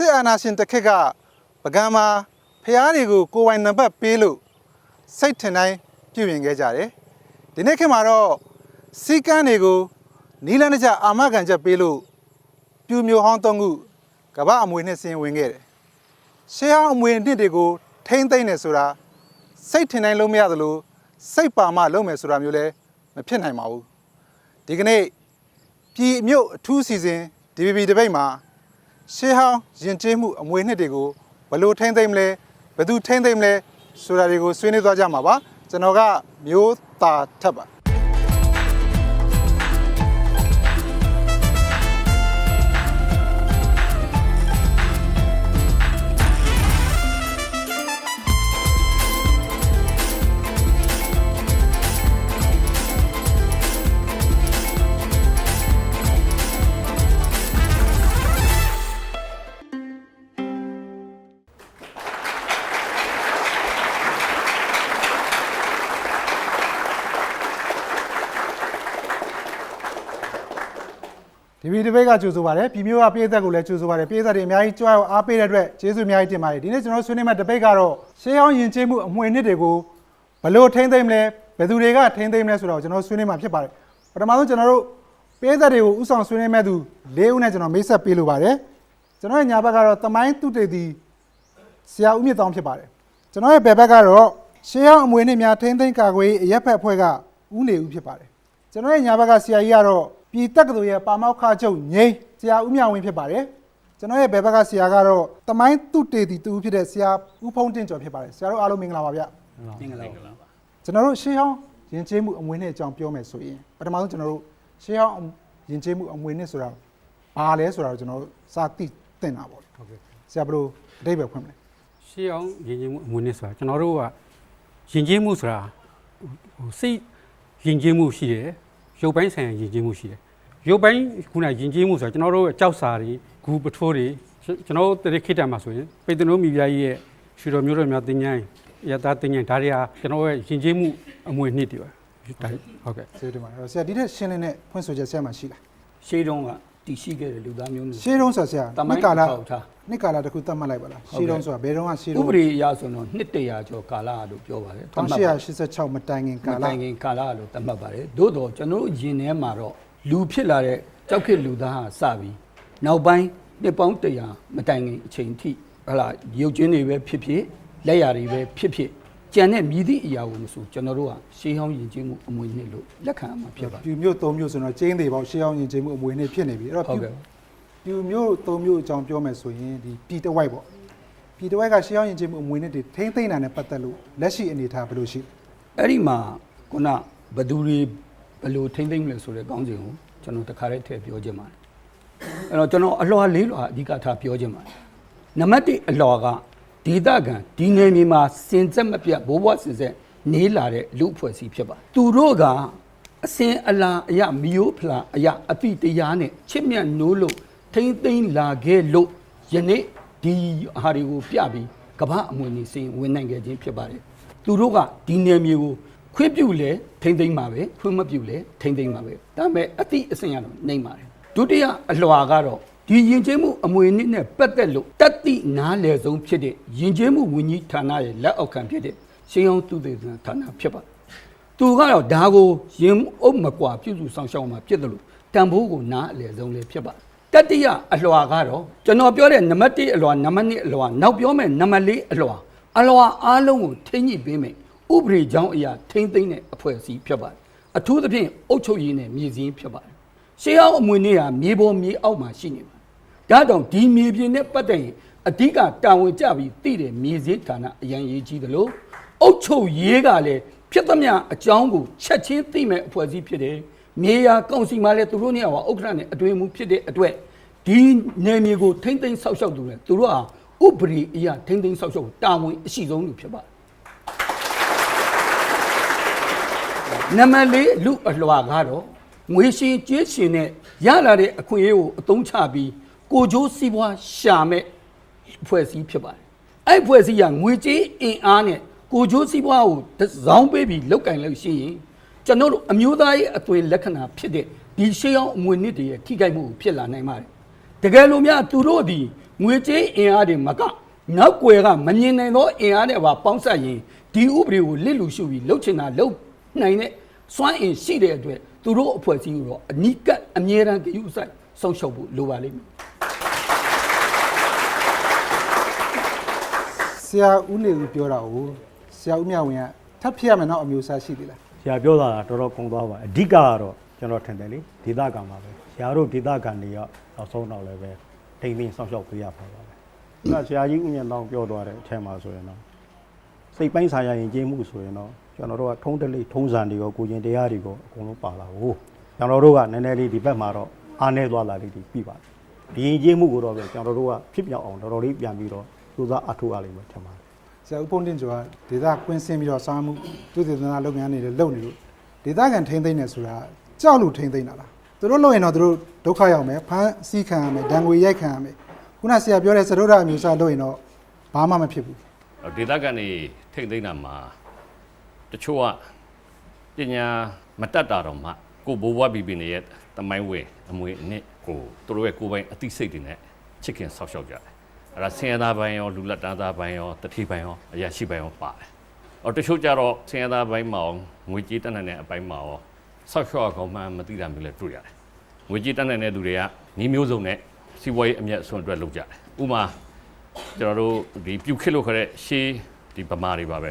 စစ်အာဏာရှင်တစ်ခက်ကပကံမှာဖျားတွေကိုကိုယ်ပိုင်နံပါတ်ပေးလို့စိတ်ထင်တိုင်းပြုပြင်ခဲ့ကြတယ်ဒီနေ့ခေတ်မှာတော့စီကန်းတွေကိုနီလန်းတကျအာမခံချက်ပေးလို့ပြူမျိုးဟောင်းသုံးခုကမ္ဘာအမွေနှစ်စင်ဝင်ခဲ့တယ်ရှေးဟောင်းအမွေနှစ်တွေကိုထိမ့်သိမ့်နေဆိုတာစိတ်ထင်တိုင်းလုံးမရသလိုစိတ်ပါမှလုံးမယ်ဆိုတာမျိုးလည်းမဖြစ်နိုင်ပါဘူးဒီကနေ့ပြည်အမြို့အထူးစီစဉ် DVB တပိတ်မှာ ရှေးဟောင်းယဉ်ကျေးမှုအမွေနှစ်တွေကိုဘယ်လို့ထိမ့်သိမ့်မလဲဘယ်သူထိမ့်သိမ့်မလဲဆိုတာတွေကိုဆွေးနွေးသွားကြမှာပါကျွန်တော်ကမျိုးတာထက်ပါ ဗီဒီယိုကကြိုဆိုပါတယ်ပြည်မျိုးကပြည်သက်ကိုလည်းကြိုဆိုပါတယ်ပြည်သက်တွေအများကြီးကြွားအောင်အားပေးတဲ့အတွက်ကျေးဇူးအများကြီးတင်ပါတယ်ဒီနေ့ကျွန်တော်ဆွေးနွေးမယ့်တပိတ်ကတော့ရှေးဟောင်းယဉ်ကျေးမှုအမွေနှစ်တွေကိုဘယ်လို့ထိမ့်သိမ့်မလဲဘယ်သူတွေကထိမ့်သိမ့်မလဲဆိုတော့ကျွန်တော်ဆွေးနွေးမှာဖြစ်ပါတယ်ပထမဆုံးကျွန်တော်တို့ပြည်သက်တွေကိုဥဆောင်ဆွေးနွေးမဲ့သူ၄ဦးနဲ့ကျွန်တော်မိတ်ဆက်ပေးလိုပါတယ်ကျွန်တော်ရဲ့ညာဘက်ကတော့တမိုင်းတုတေတီဆရာဦးမြင့်တောင်းဖြစ်ပါတယ်ကျွန်တော်ရဲ့ဘယ်ဘက်ကတော့ရှေးဟောင်းအမွေနှစ်များထိမ့်သိမ့်ကာကွယ်ရေးအရက်ဖက်အဖွဲ့ကဦးနေဦးဖြစ်ပါတယ်ကျွန်တော်ရဲ့ညာဘက်ကဆရာကြီးကတော့ ပြည်တက္ကသိုလ်ရဲ့ပါမောက္ခချုပ်ငိမ့်ဆရာဦးမြဝင်းဖြစ်ပါတယ်ကျွန်တော်ရဲ့ဘယ်ဘက်ကဆရာကတော့တမိုင်းတုတေတီတူဖြစ်တဲ့ဆရာဦးဖုံးတင့်ကျော်ဖြစ်ပါတယ်ဆရာတို့အားလုံးမင်္ဂလာပါဗျမင်္ဂလာပါကျွန်တော်တို့ရှေးဟောင်းယဉ်ကျေးမှုအမွေနှစ်အကြောင်းပြောမယ်ဆိုရင်ပထမဆုံးကျွန်တော်တို့ရှေးဟောင်းယဉ်ကျေးမှုအမွေနှစ်ဆိုတာဘာလဲဆိုတာကိုကျွန်တော်တို့စသိသင့်တာပေါ့ဟုတ်ကဲ့ဆရာဘယ်လိုအတိတ်ပဲဖွင့်မလဲရှေးအောင်ယဉ်ကျေးမှုအမွေနှစ်ဆိုတာကျွန်တော်တို့ကယဉ်ကျေးမှုဆိုတာဟိုစိတ်ယဉ်ကျေးမှုရှိတယ် ရုပ်ပိုင်းဆိုင်ရာယဉ်ကျေးမှုရှိတယ်ရုပ်ပိုင်းခုနယဉ်ကျေးမှုဆိုတာကျွန်တော်တို့ရဲ့ကြောက်စာတွေဂူပထိုးတွေကျွန်တော်တို့တရခိတ္တမှာဆိုရင်ပေတနိုမီပြားကြီးရဲ့ရွှေတော်မျိုးတော်များတင်ញိုင်းရတာတင်ញိုင်းဒါတွေဟာကျွန်တော်ရဲ့ယဉ်ကျေးမှုအမွေနှစ်တွေပါဒါဟုတ်ကဲ့ဆရာတို့မှာအဲ့တော့ဆရာဒီထက်ရှင်းလင်းတဲ့ဖွင့်ဆိုချက်ဆရာမှာရှိလားရှေးတုန်းကတည်ရှိခဲ့တဲ့လူသားမျိုးနွယ်ရှေးတုန်းဆိုဆရာတမိုင်းနှစ်ကာလထောက်ထား နှစ်ကာလတစ်ခုသတ်မှတ်လိုက်ပါလားဟုတ်ကဲ့ရှေးတုန်းဆိုတာဘယ်တုန်းကရှေးဥတုန်းပဒေအရဆိုတော့နှစ်တရာကျော်ကာလလို့ပြောပါတယ်သတ်မှတ်ပါတယ်1886မတိုင်ခင်ကာကာလလင်ကာလလို့သတ်မှတ်ပါတယ်သို့တော့ကျွန်တော်တို့ယင်ထဲမှာတော့လူဖြစ်လာတဲ့ကြောက်ခေတ်လူသားဟာစပြီးနောက်ပိုင်းနှစ်ပေါင်းတရာမတိုင်ခင်အချိန်ထိဟလာရုပ်ချင်းတွေပဲဖြစ်ဖြစ်လက်ရာတွေပဲဖြစ်ဖြစ်ကြံတဲ့မြည်သည့်အရာကိုမဆိုကျွန်တော်တို့ကရှေးဟောင်းယဉ်ကျေးမှုအမွေနှစ်လို့လက်ခံရမှာဖြစ်ပါတယ်ပြူမျိုး၃မျိုးဆိုတော့ကျင်းသေးပေါ့ရှေးအောင်ရင်ချင်းမှုအမွေနဲ့ဖြစ်နေပြီအဲ့တော့ဟုတ် ပြူကဲ့ပြူမျိုး၃မျိုးအကြောင်းပြောမယ်ဆိုရင်ဒီပြည်တဝိုက်ပေါ့ပြည်တဝိုက်ကရှေးအောင်ရင်ချင်းမှုအမွေနဲ့တွေထိမ့်သိမ့်တာနဲ့ပတ်သက်လို့လက်ရှိအနေအထားဘယ်လိုရှိအဲ့ဒီမှာခုနဘသူတွေဘယ်လိုထိမ့်သိမ့်မလဲဆိုတဲ့ကောင်းစဉ်ကိုကျွန်တော်တခါတည်းထည့်ပြောခြင်းပါတယ်အဲ့တော့ကျွန်တော်အလွှာလေးလွှာအဓိကထားပြောခြင်းပါတယ်နံပါတ်1အလွှာကဒေသခံဒီနယ်မြေမှာစင်စက်မပြတ်ဘိုးဘွားစင်စက်နေလာတဲ့လူအဖွဲ့အစည်းဖြစ်ပါတယ်သူတို့ကအစင်အလာအယမျိုးဖလာအယအတိတရားနဲ့ချစ်မြတ်နိုးလို့ ထိမ့်သိမ့်လာခဲ့လို့ယနေ့ဒီဟာတွေကိုပြပြီးကမ္ဘာအမွေအနှစ်စင်ဝင်နိုင်ခဲ့ခြင်းဖြစ်ပါတယ်သူတို့ကဒီနယ်မြေကိုခွင့်ပြုလဲထိမ့်သိမ့်ပါပဲခွင့်မပြုလဲထိမ့်သိမ့်ပါပဲဒါပေမဲ့အတိအစင်ကတော့နှိမ့်ပါတယ်ဒုတိယအလွှာကတော့ဒီယဉ်ကျေးမှုအမွေအနှစ်နဲ့ပတ်သက်လို့တတိနားလည်ဆုံးဖြစ်တဲ့ယဉ်ကျေးမှုဝန်ကြီးဌာနရဲ့လက်အောက်ခံဖြစ်တဲ့ရှင်းအောင်သူတေသနဌာနဖြစ်ပါတယ်သူကတော့ဒါကိုရင်အုပ်မကွာပြုစုဆောင်ရှောက်မှာဖြစ်တယ်လို့တန်ဖိုးကိုနားအလည်ဆုံးလေးဖြစ်ပါတယ် တတိယအလွှာကတော့ကျွန်တော်ပြောတဲ့နံပါတ်1အလွှာနံပါတ်2အလွှာနောက်ပြောမယ်နံပါတ်4အလွှာအလွှာအားလုံးကိုထိမ့်ညှိပေးမယ်ဥပဒေကြောင်းအရာထိမ့်သိမ့်တဲ့အဖွဲ့အစည်းဖြစ်ပါတယ်အထူးသဖြင့်အုပ်ချုပ်ရေးနဲ့မြေစည်းဖြစ်ပါတယ်ရှေးအောင်အမွေနေ့ဟာမြေပေါ်မြေအောက်မှာရှိနေပါတယ်ဒါကြောင့်ဒီမြေပြင်နဲ့ပတ်သက်ရင်အဓိကတာဝန်ကျပြီးတည်တဲ့မြေစည်းဌာနအရန်ရေးကြီးတယ်လို့အုတ်ချုပ်ရေးကလည်းဖြစ်သမျှအကြောင်းကိုချက်ချင်းသိမဲ့အဖွဲ့အစည်းဖြစ်တယ်။ မြေယာကောင်စီမှလည်းသူတို့နေရာကဥက္ကဋ္ဌနဲ့အတွင်းမှုဖြစ်တဲ့အတွက်ဒီနယ်မြေကိုထိမ့်သိမ်းဆောက်ရှောက်သူလည်းသူတို့ဟာဥပဒေအရာထိမ့်သိမ်းဆောက်ရှောက်တာဝန်အရှိဆုံးလူဖြစ်ပါတယ်။နံပါတ်၄လူအလွှာကတော့ငွေရှင်ကျေးရှင်နဲ့ရလာတဲ့အခွင့်အရေးကိုအသုံးချပြီးကိုကြိုးစီးပွားရှာမဲ့ဖွဲ့စည်းဖြစ်ပါတယ်။အဲ့ဖွဲ့စည်းကငွေကြေးအင်အားနဲ့ကိုကြိုးစည်းပွားကိုတစ်စောင်းပေးပြီးလောက်ကင်လို့ရှိရင် ကျွန်တော်တို့အမျိုးသားရေးအသွင်လက္ခဏာဖြစ်တဲ့ဒီရှေးအောင်အမွေနစ်တွေရဲ့ထိခိုက်မှုကိုဖြစ်လာနိုင်ပါတယ်။တကယ်လို့များသူတို့ဒီငွေကြေးအင်အားတွေမကနောက်ွယ်ကမမြင်နိုင်သောအင်အားတွေပါပေါင်းစပ်ရင်ဒီဥပဒေကိုလစ်လူရှုပြီးလှုပ်ချင်တာလှုပ်နိုင်တဲ့စွမ်းအင်ရှိတဲ့အတွက်သူတို့အဖွဲ့အစည်းကိုတော့အနိကတ်အမြဲတမ်းကြည့်ဥဆိုင်ဆုံးရှုံးဖို့လိုပါလိမ့်မယ်ဆရာဦးနေဦးပြောတာကိုဆရာဦးမြဝင်ကထပ်ဖြစ်ရမယ်နော်အမျိုးအစားရှိသေးလား ဆရာပြောတာကတော်တော်ကုန်သွားပါအဓိကကတော့ကျွန်တော်ထင်တယ်လေဒေသခံပါပဲဆရာတို့ဒေသခံတွေရောနောက်ဆုံးတော့လည်းပဲထိမ့်သိမ်းဆောက်ရှောက်ပေးရပါပါပဲခုနဆရာကြီးဦးမြင့်တောင်ပြောသွားတဲ့အထက်မှာဆိုရင်တော့စိတ်ပိုင်းဆိုင်ရာရင်ကျေးမှုဆိုရင်တော့ကျွန်တော်တို့ကထုံးတလိထုံးစံတွေရောကိုကျင်တရားတွေရောအကုန်လုံးပါလာဘူးကျွန်တော်တို့ကနည်းနည်းလေးဒီဘက်မှာတော့အားနေသွားလာလေးတွေပြီးပါတယ်ဒီရင်ကျေးမှုကိုတော့ပဲကျွန်တော်တို့ကဖြစ်ပြောင်းအောင်တော်တော်လေးပြန်ပြီးတော့စူးစမ်းအထောက်အလိမ့်မယ်ထင်ပါတယ် ဆရာဦးဖုန်းတင်ကျော်ကဒေသကွင်းဆင်းပြီးတော့ဆောင်မှုသူတည်သနာလုပ်ငန်းတွေလည်းလုပ်နေလို့ဒေသခံထိန်းသိမ်းနေဆိုတာကြောက်လို့ထိန်းသိမ်းတာလားသူတို့လုပ်ရင်တော့သူတို့ဒုက္ခရောက်မယ်ဖမ်းဆီးခံရမယ်ဒဏ်ငွေရိုက်ခံရမယ်ခုနဆရာပြောတဲ့စရုဒ္ဓအမျိုးအစားလုပ်ရင်တော့ဘာမှမဖြစ်ဘူးဒေသခံတွေထိမ့်သိမ့်တာမှာတချို့ကပညာမတတ်တာတော့မှကိုဘိုးဘွားဘီဘီနေရဲ့တမိုင်းဝဲအမွေအနှစ်ကိုသူတို့ရဲ့ကိုယ်ပိုင်အသိစိတ်တွေနဲ့ချစ်ခင်ဆောက်ရှောက်ကြတယ် အဲ့ဒါဆင်းရဲသားပိုင်းရောလူလက်တန်းသားပိုင်းရောတတိပိုင်းရောအရာရှိပိုင်းရောပါတယ်အော်တချို့ကြတော့ဆင်းရဲသားပိုင်းမှာရောငွေကြေးတက်နိုင်တဲ့အပိုင်းမှာရောဆောက်ရှောက်ကောင်မှမသိတာမျိုးလည်းတွေ့ရတယ်ငွေကြေးတက်နိုင်တဲ့သူတွေကညီမျိုးစုံနဲ့စီးပွားရေးအမျက်အစွန်းအတွက်လုပ်ကြတယ်ဥပမာကျွန်တော်တို့ဒီပြုတ်ခစ်လို့ခတဲ့ရှေးဒီဗမာတွေပါပဲ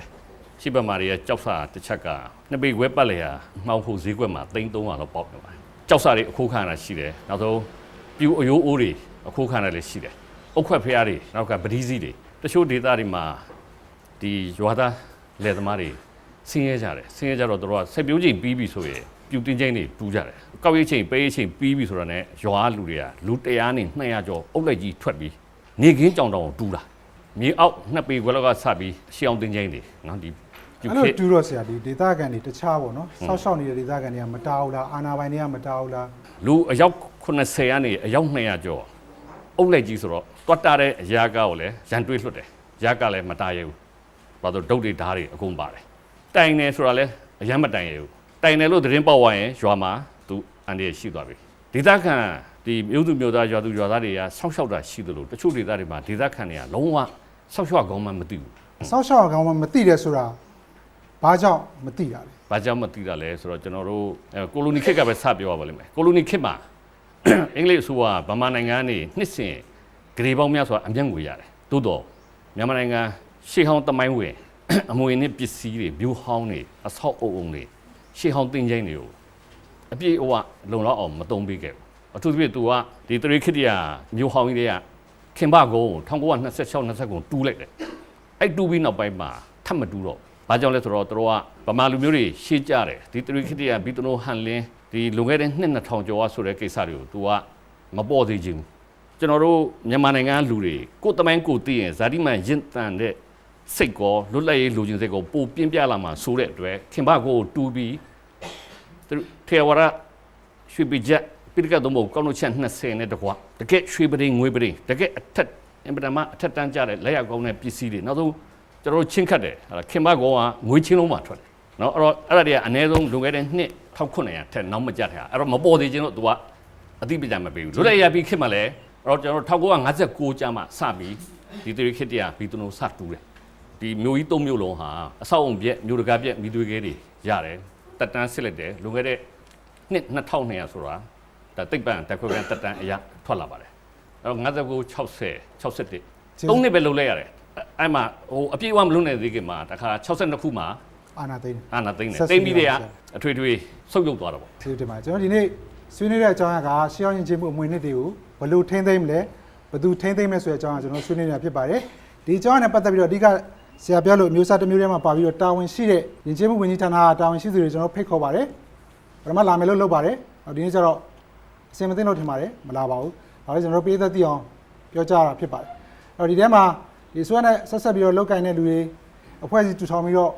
ရှေးဗမာတွေရဲ့ကြောက်စာတစ်ချက်ကနှစ်ပေခွဲပတ်လေဟာမှောင်ဖို့ဈေးကွက်မှာသိန်း300လောက်ပေါက်နေပါတယ်ကြောက်စာတွေအခုခံရတာရှိတယ်နောက်ဆုံးပြူအယိုးအိုးတွေအခုခံရတာလည်းရှိတယ် အုတ်ခွက်ဖျားတွေနောက်ကပတိစီတွေတချို့ဒေသတွေမှာဒီရွာသားလယ်သမားတွေဆင်းရဲကြတယ်ဆင်းရဲကြတော့တို့ကဆက်ပြိုးချိန်ပြီးပြီဆိုရင်ပြူတင်ချင်းတွေတူးကြတယ်ကောက်ရိတ်ချိန်ပေးရိတ်ချိန်ပြီးပြီဆိုတော့ ਨੇ ရွာလူတွေကလူ100နဲ့200ကျော်အုတ်လိုက်ကြီးထွက်ပြီးနေကင်းကြောင်တောင်ကိုတူးတာမြေအောက်နှစ်ပေခွဲလောက်ကစပြီးရှောင်းတင်ချင်းတွေနော်ဒီပြုအဲ့လိုခေတ်တူတော့ဆရာဒီဒေသခံတွေတခြားပေါ့နော်ဆောက်ရှောက်နေတဲ့ဒေသခံတွေကမတားဘူးလားအာနာပိုင်တွေကမတားဘူးလားလူအယောက်80ကနေအယောက်200ကျော် အုတ်လိုက်ကြီးဆိုတော့တွတ်တာတဲ့အရာကားကိုလည်းရန်တွေးလွတ်တယ်ရာကလည်းမတားရဘူးဘာလို့ဒုတ်တွေဓာတ်တွေအကုန်ပါတယ်တိုင်နေဆိုတာလည်းအရန်မတိုင်ရဘူးတိုင်တယ်လို့သတင်းပေါက်သွားရင်ရွာမှာသူအန်ဒီရရှိသွားပြီဒေသခံဒီမြို့သူမြို့သားရွာသူရွာသားတွေကဆောက်ရှောက်တာရှိသလိုတချို့ဒေသတွေမှာဒေသခံတွေကလုံးဝဆောက်ရှောက်ကောင်းမှမသိဘူးဆောက်ရှောက်ကောင်မှမသိတယ်ဆိုတာဘာကြောင့်မသိတာလဲ။ဘာကြောင့်မသိတာလဲဆိုတော့ကျွန်တော်တို့အဲကိုလိုနီခေတ်ကပဲစပြောရပါလိမ့်မယ်။ကိုလိုနီခေတ်မှာ အင်္ဂလိပ်အစိုးရဗမာနိုင်ငံကနေနှစ်စဉ်ဂရေပေါင်းများစွာအမျက်ငွေရတယ်။သို့တော့မြန်မာနိုင်ငံရှေးဟောင်းတမိုင်းဝင်အမွေအနှစ်ပစ္စည်းတွေမြို့ဟောင်းတွေအဆောက်အုံအုံတွေရှေးဟောင်းတင်ကျင်းတွေကိုအပြည့်အဝလုံလောက်အောင်မသုံးပေးခဲ့ဘူး။အထူးသဖြင့်သူကဒီတရိခေတ္တရာမြို့ဟောင်းကြီးတွေကခင်ဗျကုန်းကို1926 29တူးလိုက်တယ်။အဲ့တူပြီးနောက်ပိုင်းမှာထပ်မတူတော့ဘာကြောင့်လဲဆိုတော့တို့ကဗမာလူမျိုးတွေရှေ့ကြတယ်ဒီတရီခစ်တရဘီတနိုဟန်လင်း ဒီလွန်ခဲ့တဲ့နှစ်2000ကျော်ကဆိုတဲ့ကိစ္စတွေကို तू ကမပေါ်သေးခြင်းကျွန်တော်တို့မြန်မာနိုင်ငံကလူတွေကိုယ်တမိုင်းကိုသိရင်ဇာတိမှန်ရင့်တန်တဲ့စိတ်ကောလွတ်လပ်ရေးလူချင်းစိတ်ကောပိုပြင်းပြလာမှဆိုတဲ့အတွက်ခင်ဗျကိုတူပြီးသူထေဝရရွှေပိချက်ပိရကသုံးဖို့ကောင်းလို့ချက်20နဲ့တကွာတကယ်ရွှေပရင်းငွေပရင်းတကယ်အထက်အင်ပဒမအထက်တန်းကြတဲ့လက်ရကောင်းတဲ့ပစ္စည်းတွေနောက်ဆုံးကျွန်တော်တို့ချင်းခတ်တယ်အဲ့ဒါခင်မကောကငွေချင်းလုံးမှာထွက်တယ် နော်အဲ့တော့အဲ့ဒါတွေကအနည်းဆုံးလွန်ခဲ့တဲ့နှစ်1900ထက်နောက်မကျတဲ့ဟာအဲ့တော့မပေါ်သေးခြင်းတော့ तू ကအတိပညာမပေးဘူးလွတ်လပ်ရပြီးခေတ်မှလည်းအဲ့တော့ကျွန်တော်တို့1959ကျမှစပြီးဒီတရီခေတ်တရားဘီတနိုစတူးတယ်ဒီမျိုးကြီးသုံးမျိုးလုံးဟာအဆောက်အုံပြက်မျိုးတကားပြက်မိသွေးခဲတွေရတယ်တက်တန်းစစ်လိုက်တယ်လွန်ခဲ့တဲ့နှစ်2200ဆိုတာဒါတိတ်ပံတက်ခွဲပြန်တက်တန်းအရာထွက်လာပါတယ်အဲ့တော့59 60 61သုံးနှစ်ပဲလုံလိုက်ရတယ်အဲ့အဲ့မှာဟိုအပြည့်အဝမလုံနိုင်သေးခင်မှာတခါ62ခုမှာ အာနာသိန်းအာနာသိမ့်တယ်ဆက်စုသိမ့်ပြီးတဲ့ကရအောင်အထွေထွေဆုတ်ယုတ်သွားတော့ဗောကျေးဇူးတင်ပါတယ်ကျွန်တော်ဒီနေ့ဆွေးနွေးတဲ့အကြောင်းအရာကရှေးအောင်ရင်ချင်းမှုအမွေနှစ်တွေကိုဘယ်လိုထိန်းသိမ်းမလဲဘယ်သူထိန်းသိမ်းမလဲဆိုတဲ့အကြောင်းအရာကျွန်တော်ဆွေးနွေးနေတာဖြစ်ပါတယ်ဒီအကြောင်းအရာနဲ့ပတ်သက်ပြီးတော့အဓိကဆရာပြောလို့အမျိုးအစားတစ်မျိုးတည်းမှာပါပြီးတော့တာဝန်ရှိတဲ့ရင်ချင်းမှုဝန်ကြီးဌာနကတာဝန်ရှိသူတွေကျွန်တော်ဖိတ်ခေါ်ပါတယ်ပထမလာမယ်လို့လုပ်ပါတယ်ဟောဒီနေ့ကျတော့အစင်မသိလို့ထင်ပါတယ်မလာပါဘူးဒါလည်းကျွန်တော်တို့ပြည်သက်သိအောင်ပြောကြတာဖြစ်ပါတယ်အဲ့တော့ဒီထဲမှာဒီဆွဲနဲ့ဆက်ဆက်ပြီးတော့လောက်ကင်တဲ့လူတွေအဖွဲ့အစည်းတူထောင်ပြီးတော့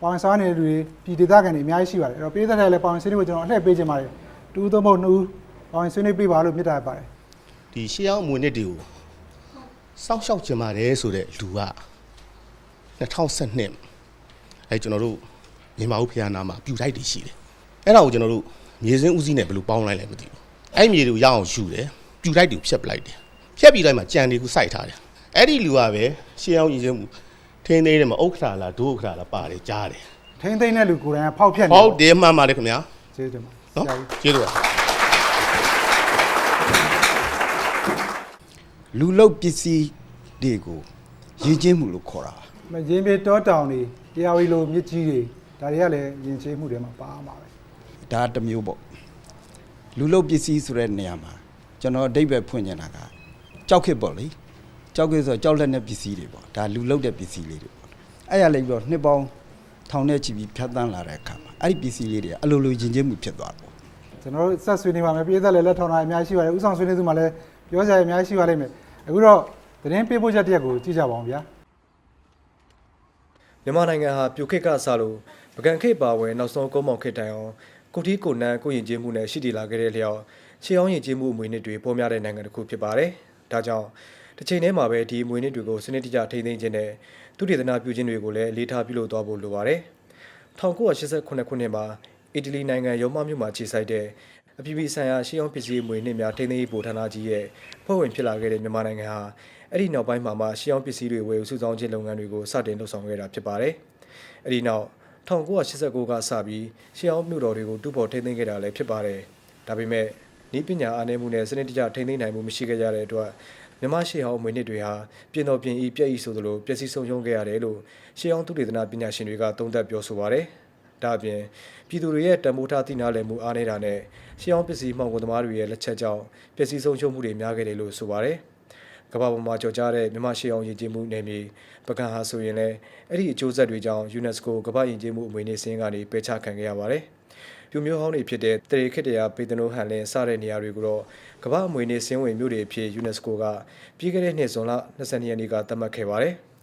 ပါဝင်ဆောင်နေတဲ့လူတွေပြည်ဒေသခံတွေအများကြီးရှိပါတယ်အဲ့တော့ပြည်သက်တွေလည်းပါဝင်ဆွေးနွေးဖို့ကျွန်တော်အလှည့်ပေးခြင်းပါတယ်တူးသုံးဖို့နှစ်ဦးပါဝင်ဆွေးနွေးပေးပါလို့မြစ်တာပါတယ်ဒီရှေးအောင်အမွေနှစ်တွေကိုစောက်ရှောက်ကျင်ပါတယ်ဆိုတဲ့လူက2012အဲကျွန်တော်တို့မြန်မာဦးဖျားနာမှာပြူတိုက်တွေရှိတယ်အဲ့ဒါကိုကျွန်တော်တို့မြေစင်းဦးစီးနဲ့ဘယ်လိုပေါင်းလိုက်လဲမသိဘူးအဲ့မြေတွေကိုရအောင်ယူတယ်ပြူတိုက်တွေကိုဖြတ်ပလိုက်တယ်ဖြတ်ပြီးတိုင်းမှာကြံနေခုစိုက်ထားတယ်အဲ့ဒီလူကပဲရှေးအောင်ရည်ချင်းမှု ထင်းသေးတယ်မှာဥက္ခရာလားဒုဥက္ခရာလားပါတယ်ကြားတယ်ထိမ့်သိမ့်တဲ့လူကိုယ်တိုင်ကဖောက်ဖြတ်နေဟုတ်တယ်မှန်ပါတယ်ခင်ဗျာကျေးဇူးတင်ပါနော်ဆရာကြီးကျေးဇူးပါလူလုတ်ပစ္စည်းတွေကိုရည်ချင်းမှုလို့ခေါ်တာပါမရင်းပြေတောတောင်တွေတရားဝီလိုမြစ်ကြီးတွေဒါတွေကလည်းယဉ်ကျေးမှုတွေမှာပါမှာပဲဒါတစ်မျိုးပေါ့လူလုတ်ပစ္စည်းဆိုတဲ့နေရာမှာကျွန်တော်အဓိပ္ပာယ်ဖွင့်နေတာကကြောက်ခစ်ပေါ့လေ ကြောက်ခစ်ဆိုတော့ကြောက်လက်တဲ့ပစ္စည်းတွေပေါ့ဒါလူလုတ်တဲ့ပစ္စည်းလေးတွေပေါ့အဲ့ရလိုက်ပြီးတော့နှစ်ပေါင်းထောင်နဲ့ချီပြီးဖြတ်တန်းလာတဲ့အခါမှာအဲ့ဒီပစ္စည်းလေးတွေကအလိုလိုယဉ်ကျေးမှုဖြစ်သွားပေါ့ကျွန်တော်တို့ဆက်ဆွေးနေပါမယ်ပြည်သက်လည်းလက်ထောင်တာအများကြီးရှိပါတယ်ဥဆောင်ဆွေးနေသူမှလည်းပြောစရာအများကြီးရှိပါလိမ့်မယ်အခုတော့သတင်းပေးပို့ချက်တစ်ရက်ကိုကြည့်ကြပါအောင်ဗျာမြန်မာနိုင်ငံဟာပြိုခစ်ကစားလို့ပကံခိတ်ပါဝင်နောက်ဆုံးကုန်းမောင်ခစ်တိုင်အောင်ကိုတီးကိုနန်းကိုယဉ်ကျေးမှုနဲ့ရှိတည်လာခဲ့တဲ့လျောက်ရှေးအောင်ယဉ်ကျေးမှုအမွေအနှစ်တွေပေါ်များတဲ့နိုင်ငံတစ်ခုဖြစ်ပါတယ်။ဒါကြောင့် တစ်ချိန်တည်းမှာပဲဒီအမွေအနှစ်တွေကိုစနစ်တကျထိန်းသိမ်းခြင်းနဲ့သူတေသနာပြုခြင်းတွေကိုလည်းအလေးထားပြုလုပ်သွားဖို့လိုပါတယ်။1989ခုနှစ်မှာအီတလီနိုင်ငံရောမမြို့မှာခြေစိုက်တဲ့အပြည်ပြည်ဆိုင်ရာရှေးအောင်ပစ္စည်းအမွေအနှစ်များထိန်းသိမ်းရေးဗဟိုဌာနကြီးရဲ့ဖွဲ့ဝင်ဖြစ်လာခဲ့တဲ့မြန်မာနိုင်ငံဟာအဲ့ဒီနောက်ပိုင်းမှာမှရှေးအောင်ပစ္စည်းတွေဝယ်ယူစုဆောင်းခြင်းလုပ်ငန်းတွေကိုစတင်လှုပ်ဆောင်ခဲ့တာဖြစ်ပါတယ်။အဲ့ဒီနောက်1989ကစပြီးရှေးအောင်မြို့တော်တွေကိုတူဖို့ထိန်းသိမ်းခဲ့တာလည်းဖြစ်ပါတယ်။ဒါပေမဲ့ဤပညာအားနည်းမှုနဲ့စနစ်တကျထိန်းသိမ်းနိုင်မှုမရှိခဲ့ကြတဲ့အတွက် မြမရှေးအောင်အမွေနှစ်တွေဟာပြင်တော်ပြင်ဤပြည့်ဤဆိုသလိုပျက်စီးဆုံးရှုံးခဲ့ရတယ်လို့ရှေးအောင်သူတေသနာပညာရှင်တွေကသုံးသပ်ပြောဆိုပါတယ်။ဒါအပြင်ပြည်သူတွေရဲ့တံမိုးထားသိနာလည်မှုအားနည်းတာနဲ့ရှေးအောင်ပစ္စည်းမှောင်ကုန်သမားတွေရဲ့လက်ချက်ကြောင့်ပျက်စီးဆုံးရှုံးမှုတွေများခဲ့တယ်လို့ဆိုပါတယ်။ကမ္ဘာပေါ်မှာကြော်ကြားတဲ့မြမရှေးအောင်ယဉ်ကျေးမှုနယ်မြေပကံဟာဆိုရင်လည်းအဲ့ဒီအကျိုးဆက်တွေကြောင့် UNESCO ကမ္ဘာယဉ်ကျေးမှုအမွေအနှစ်စင်းကနေပယ်ချခံခဲ့ရပါတယ်။ ပြူမျိုးဟောင်းတွေဖြစ်တဲ့တရေခစ်တရာပေတနိုဟန်လင်းစတဲ့နေရာတွေကိုတော့ကမ္ဘာအမွေအနှစ်စင်းဝင်မြို့တွေအဖြစ် UNESCO ကပြီးခဲ့တဲ့နှစ်ဇွန်လ22ရက်နေ့ကသတ်မှတ်ခဲ့ပါတယ်။